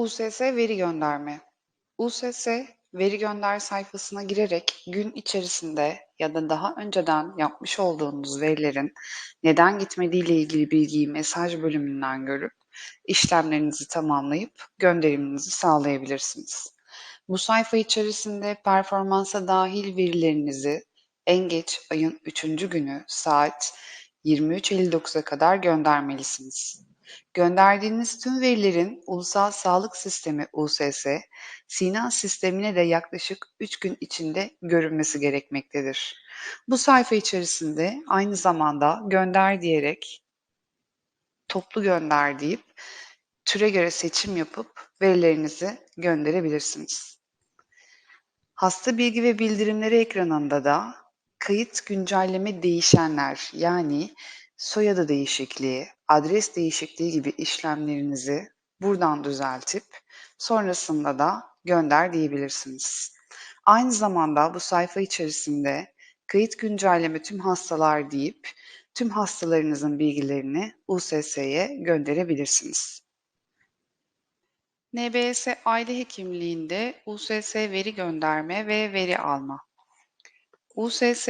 USS veri gönderme. USS veri gönder sayfasına girerek gün içerisinde ya da daha önceden yapmış olduğunuz verilerin neden gitmediği ile ilgili bilgiyi mesaj bölümünden görüp işlemlerinizi tamamlayıp gönderiminizi sağlayabilirsiniz. Bu sayfa içerisinde performansa dahil verilerinizi en geç ayın 3. günü saat 23.59'a kadar göndermelisiniz. Gönderdiğiniz tüm verilerin Ulusal Sağlık Sistemi (USS) Sina sistemine de yaklaşık 3 gün içinde görünmesi gerekmektedir. Bu sayfa içerisinde aynı zamanda "Gönder" diyerek "Toplu gönder" deyip türe göre seçim yapıp verilerinizi gönderebilirsiniz. Hasta bilgi ve bildirimleri ekranında da kayıt güncelleme değişenler yani soyadı değişikliği, adres değişikliği gibi işlemlerinizi buradan düzeltip sonrasında da gönder diyebilirsiniz. Aynı zamanda bu sayfa içerisinde kayıt güncelleme tüm hastalar deyip tüm hastalarınızın bilgilerini USS'ye gönderebilirsiniz. NBS aile hekimliğinde USS veri gönderme ve veri alma. USS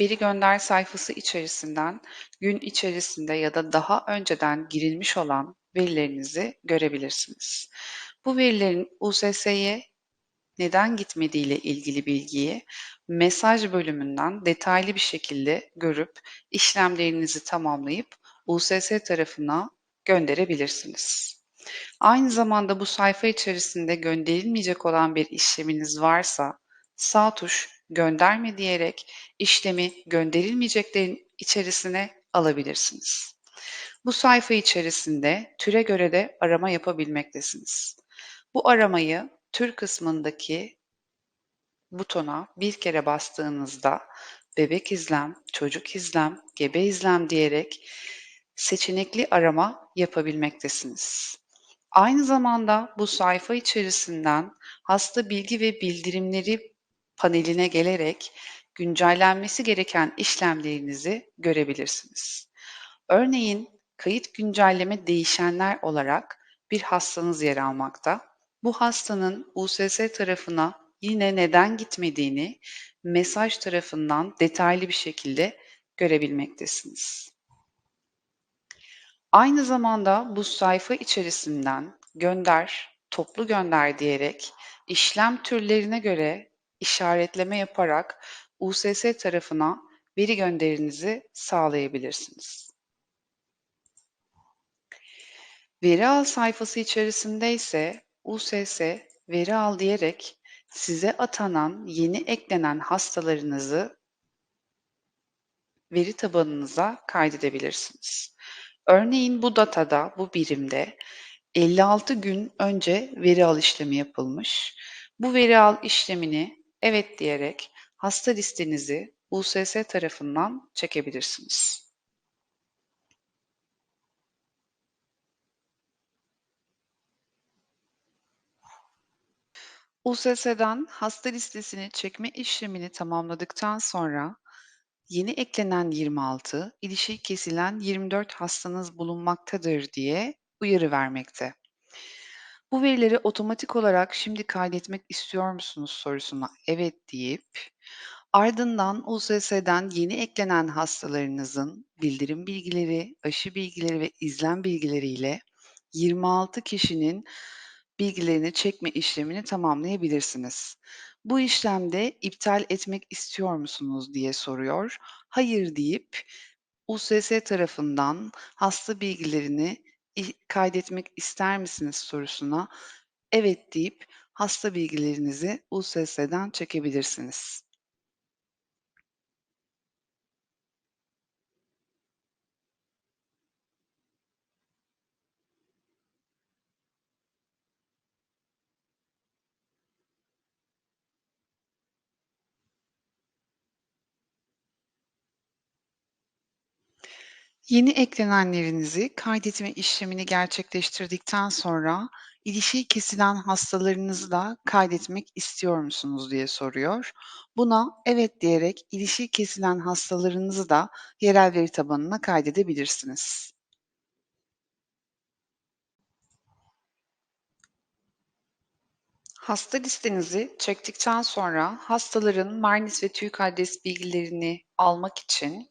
veri gönder sayfası içerisinden gün içerisinde ya da daha önceden girilmiş olan verilerinizi görebilirsiniz. Bu verilerin USS'ye neden gitmediği ile ilgili bilgiyi mesaj bölümünden detaylı bir şekilde görüp işlemlerinizi tamamlayıp USS tarafına gönderebilirsiniz. Aynı zamanda bu sayfa içerisinde gönderilmeyecek olan bir işleminiz varsa sağ tuş gönderme diyerek işlemi gönderilmeyeceklerin içerisine alabilirsiniz. Bu sayfa içerisinde türe göre de arama yapabilmektesiniz. Bu aramayı tür kısmındaki butona bir kere bastığınızda bebek izlem, çocuk izlem, gebe izlem diyerek seçenekli arama yapabilmektesiniz. Aynı zamanda bu sayfa içerisinden hasta bilgi ve bildirimleri paneline gelerek güncellenmesi gereken işlemlerinizi görebilirsiniz. Örneğin kayıt güncelleme değişenler olarak bir hastanız yer almakta. Bu hastanın USS tarafına yine neden gitmediğini mesaj tarafından detaylı bir şekilde görebilmektesiniz. Aynı zamanda bu sayfa içerisinden gönder, toplu gönder diyerek işlem türlerine göre işaretleme yaparak USS tarafına veri gönderinizi sağlayabilirsiniz. Veri al sayfası içerisinde ise USS veri al diyerek size atanan yeni eklenen hastalarınızı veri tabanınıza kaydedebilirsiniz. Örneğin bu datada, bu birimde 56 gün önce veri al işlemi yapılmış. Bu veri al işlemini evet diyerek hasta listenizi USS tarafından çekebilirsiniz. USS'den hasta listesini çekme işlemini tamamladıktan sonra yeni eklenen 26, ilişiği kesilen 24 hastanız bulunmaktadır diye uyarı vermekte. Bu verileri otomatik olarak şimdi kaydetmek istiyor musunuz sorusuna evet deyip ardından USS'den yeni eklenen hastalarınızın bildirim bilgileri, aşı bilgileri ve izlem bilgileriyle 26 kişinin bilgilerini çekme işlemini tamamlayabilirsiniz. Bu işlemde iptal etmek istiyor musunuz diye soruyor. Hayır deyip USS tarafından hasta bilgilerini kaydetmek ister misiniz sorusuna evet deyip hasta bilgilerinizi USS'den çekebilirsiniz. Yeni eklenenlerinizi kaydetme işlemini gerçekleştirdikten sonra ilişiği kesilen hastalarınızı da kaydetmek istiyor musunuz diye soruyor. Buna evet diyerek ilişiği kesilen hastalarınızı da yerel veri tabanına kaydedebilirsiniz. Hasta listenizi çektikten sonra hastaların Marnis ve TÜİK adres bilgilerini almak için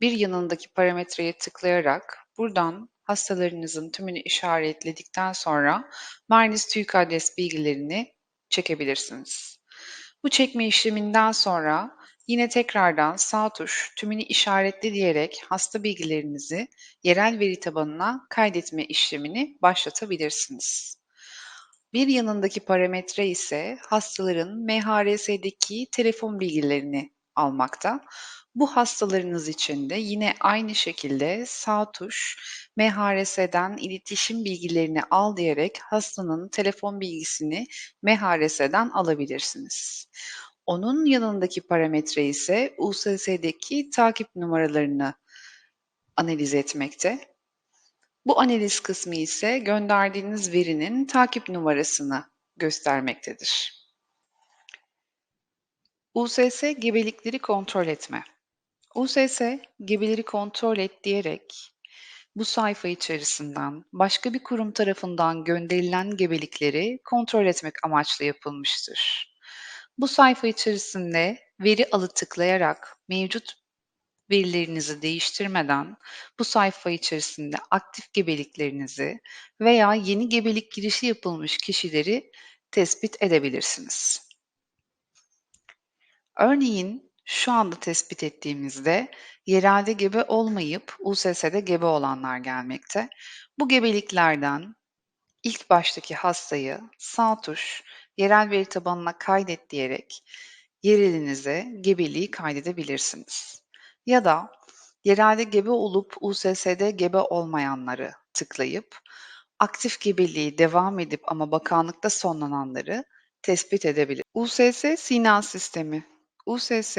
bir yanındaki parametreye tıklayarak buradan hastalarınızın tümünü işaretledikten sonra Marnis TÜİK adres bilgilerini çekebilirsiniz. Bu çekme işleminden sonra yine tekrardan sağ tuş tümünü işaretle diyerek hasta bilgilerinizi yerel veri tabanına kaydetme işlemini başlatabilirsiniz. Bir yanındaki parametre ise hastaların MHRS'deki telefon bilgilerini almakta. Bu hastalarınız için de yine aynı şekilde sağ tuş MHRS'den iletişim bilgilerini al diyerek hastanın telefon bilgisini MHRS'den alabilirsiniz. Onun yanındaki parametre ise USS'deki takip numaralarını analiz etmekte. Bu analiz kısmı ise gönderdiğiniz verinin takip numarasını göstermektedir. USS gebelikleri kontrol etme. USS gebeleri kontrol et diyerek bu sayfa içerisinden başka bir kurum tarafından gönderilen gebelikleri kontrol etmek amaçlı yapılmıştır. Bu sayfa içerisinde veri alı tıklayarak mevcut verilerinizi değiştirmeden bu sayfa içerisinde aktif gebeliklerinizi veya yeni gebelik girişi yapılmış kişileri tespit edebilirsiniz. Örneğin şu anda tespit ettiğimizde yerelde gebe olmayıp USS'de gebe olanlar gelmekte. Bu gebeliklerden ilk baştaki hastayı sağ tuş yerel veri tabanına kaydet diyerek yerelinize gebeliği kaydedebilirsiniz. Ya da yerelde gebe olup USS'de gebe olmayanları tıklayıp aktif gebeliği devam edip ama bakanlıkta sonlananları tespit edebilir. USS Sinan Sistemi USS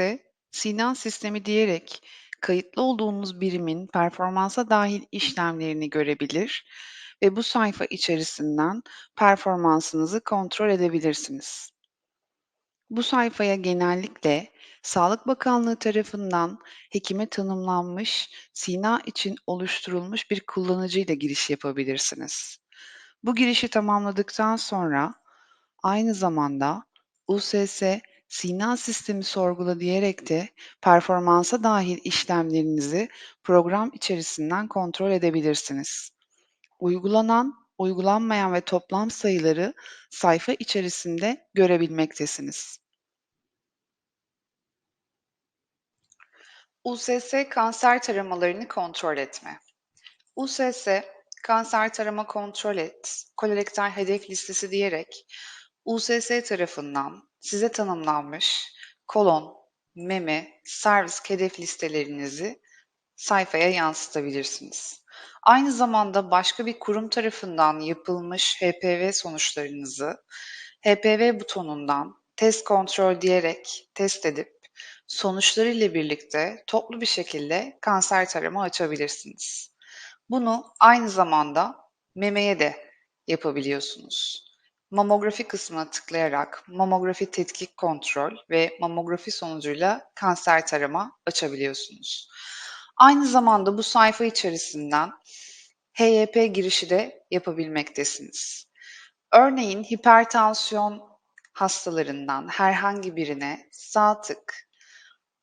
Sinan Sistemi diyerek kayıtlı olduğunuz birimin performansa dahil işlemlerini görebilir ve bu sayfa içerisinden performansınızı kontrol edebilirsiniz. Bu sayfaya genellikle Sağlık Bakanlığı tarafından hekime tanımlanmış, Sina için oluşturulmuş bir kullanıcıyla giriş yapabilirsiniz. Bu girişi tamamladıktan sonra aynı zamanda USS Sina sistemi sorgula diyerek de performansa dahil işlemlerinizi program içerisinden kontrol edebilirsiniz. Uygulanan, uygulanmayan ve toplam sayıları sayfa içerisinde görebilmektesiniz. USS kanser taramalarını kontrol etme. USS kanser tarama kontrol et, kolorektal hedef listesi diyerek USS tarafından size tanımlanmış kolon, meme, servis hedef listelerinizi sayfaya yansıtabilirsiniz. Aynı zamanda başka bir kurum tarafından yapılmış HPV sonuçlarınızı HPV butonundan test kontrol diyerek test edip sonuçları ile birlikte toplu bir şekilde kanser tarama açabilirsiniz. Bunu aynı zamanda memeye de yapabiliyorsunuz. Mamografi kısmına tıklayarak mamografi tetkik kontrol ve mamografi sonucuyla kanser tarama açabiliyorsunuz. Aynı zamanda bu sayfa içerisinden HYP girişi de yapabilmektesiniz. Örneğin hipertansiyon hastalarından herhangi birine sağ tık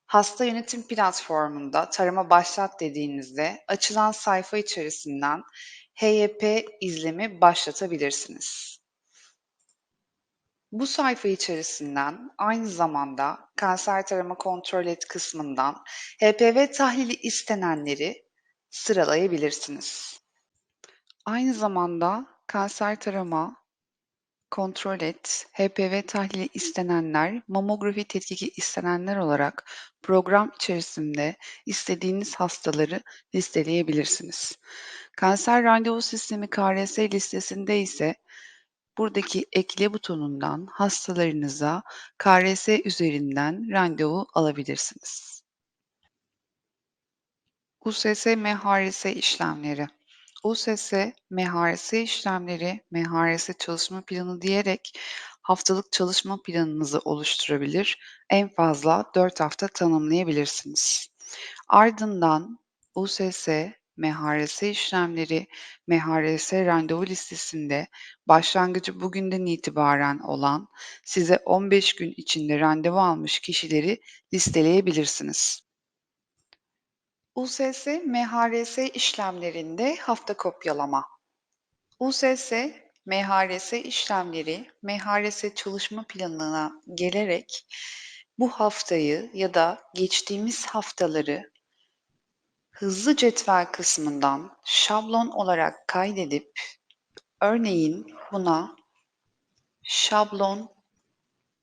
hasta yönetim platformunda tarama başlat dediğinizde açılan sayfa içerisinden HYP izlemi başlatabilirsiniz. Bu sayfa içerisinden aynı zamanda kanser tarama kontrol et kısmından HPV tahlili istenenleri sıralayabilirsiniz. Aynı zamanda kanser tarama kontrol et, HPV tahlili istenenler, mamografi tetkiki istenenler olarak program içerisinde istediğiniz hastaları listeleyebilirsiniz. Kanser randevu sistemi KRS listesinde ise buradaki ekle butonundan hastalarınıza KRS üzerinden randevu alabilirsiniz. USS MHRS işlemleri USS MHRS işlemleri, MHRS çalışma planı diyerek haftalık çalışma planınızı oluşturabilir, en fazla 4 hafta tanımlayabilirsiniz. Ardından USS MHRS işlemleri, MHRS randevu listesinde başlangıcı bugünden itibaren olan, size 15 gün içinde randevu almış kişileri listeleyebilirsiniz. USS MHRS işlemlerinde hafta kopyalama. USS MHRS işlemleri, MHRS çalışma planına gelerek bu haftayı ya da geçtiğimiz haftaları hızlı cetvel kısmından şablon olarak kaydedip örneğin buna şablon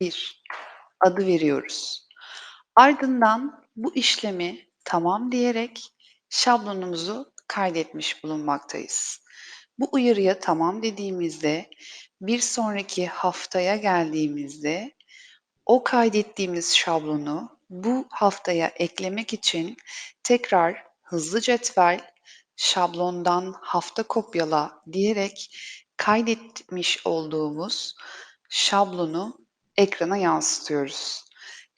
1 adı veriyoruz. Ardından bu işlemi tamam diyerek şablonumuzu kaydetmiş bulunmaktayız. Bu uyarıya tamam dediğimizde bir sonraki haftaya geldiğimizde o kaydettiğimiz şablonu bu haftaya eklemek için tekrar hızlı cetvel şablondan hafta kopyala diyerek kaydetmiş olduğumuz şablonu ekrana yansıtıyoruz.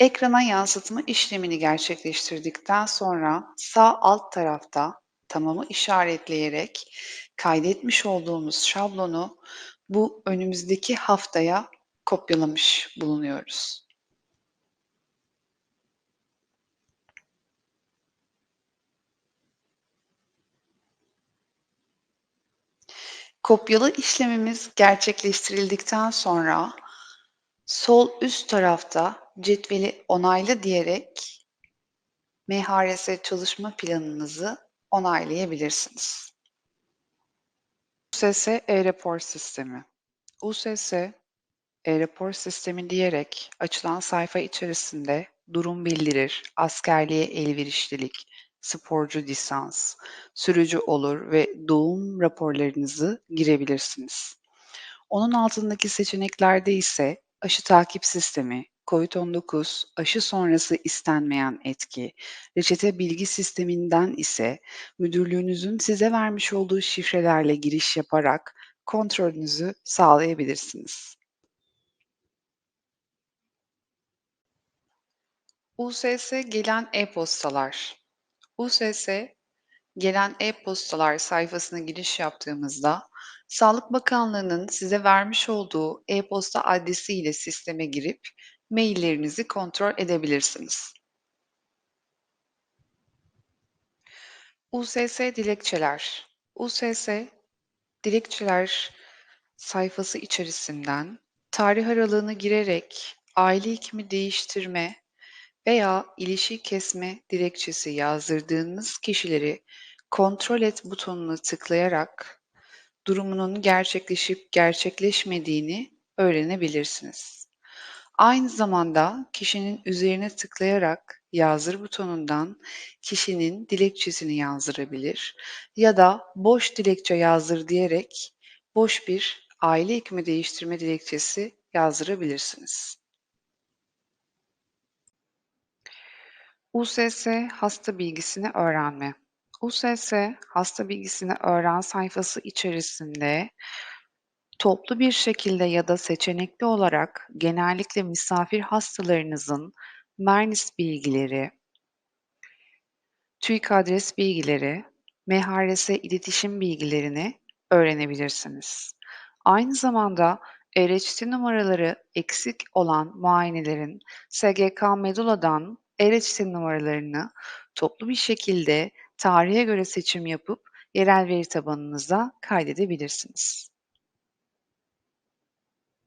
Ekrana yansıtma işlemini gerçekleştirdikten sonra sağ alt tarafta tamamı işaretleyerek kaydetmiş olduğumuz şablonu bu önümüzdeki haftaya kopyalamış bulunuyoruz. Kopyala işlemimiz gerçekleştirildikten sonra sol üst tarafta cetveli onayla diyerek MHRS çalışma planınızı onaylayabilirsiniz. USS e-rapor sistemi. USS e-rapor sistemi diyerek açılan sayfa içerisinde durum bildirir, askerliğe elverişlilik, sporcu lisans, sürücü olur ve doğum raporlarınızı girebilirsiniz. Onun altındaki seçeneklerde ise aşı takip sistemi, COVID-19 aşı sonrası istenmeyen etki, reçete bilgi sisteminden ise müdürlüğünüzün size vermiş olduğu şifrelerle giriş yaparak kontrolünüzü sağlayabilirsiniz. USS gelen e-postalar. USS gelen e-postalar sayfasına giriş yaptığımızda Sağlık Bakanlığı'nın size vermiş olduğu e-posta adresi ile sisteme girip maillerinizi kontrol edebilirsiniz. USS dilekçeler. USS dilekçeler sayfası içerisinden tarih aralığını girerek aile hekimi değiştirme veya ilişki kesme dilekçesi yazdırdığınız kişileri kontrol et butonuna tıklayarak durumunun gerçekleşip gerçekleşmediğini öğrenebilirsiniz. Aynı zamanda kişinin üzerine tıklayarak yazdır butonundan kişinin dilekçesini yazdırabilir ya da boş dilekçe yazdır diyerek boş bir aile hekimi değiştirme dilekçesi yazdırabilirsiniz. USS hasta bilgisini öğrenme. USS hasta bilgisini öğren sayfası içerisinde toplu bir şekilde ya da seçenekli olarak genellikle misafir hastalarınızın MERNIS bilgileri, TÜİK adres bilgileri, MHRS iletişim bilgilerini öğrenebilirsiniz. Aynı zamanda ERHT numaraları eksik olan muayenelerin SGK Medula'dan ERHT numaralarını toplu bir şekilde tarihe göre seçim yapıp yerel veri tabanınıza kaydedebilirsiniz.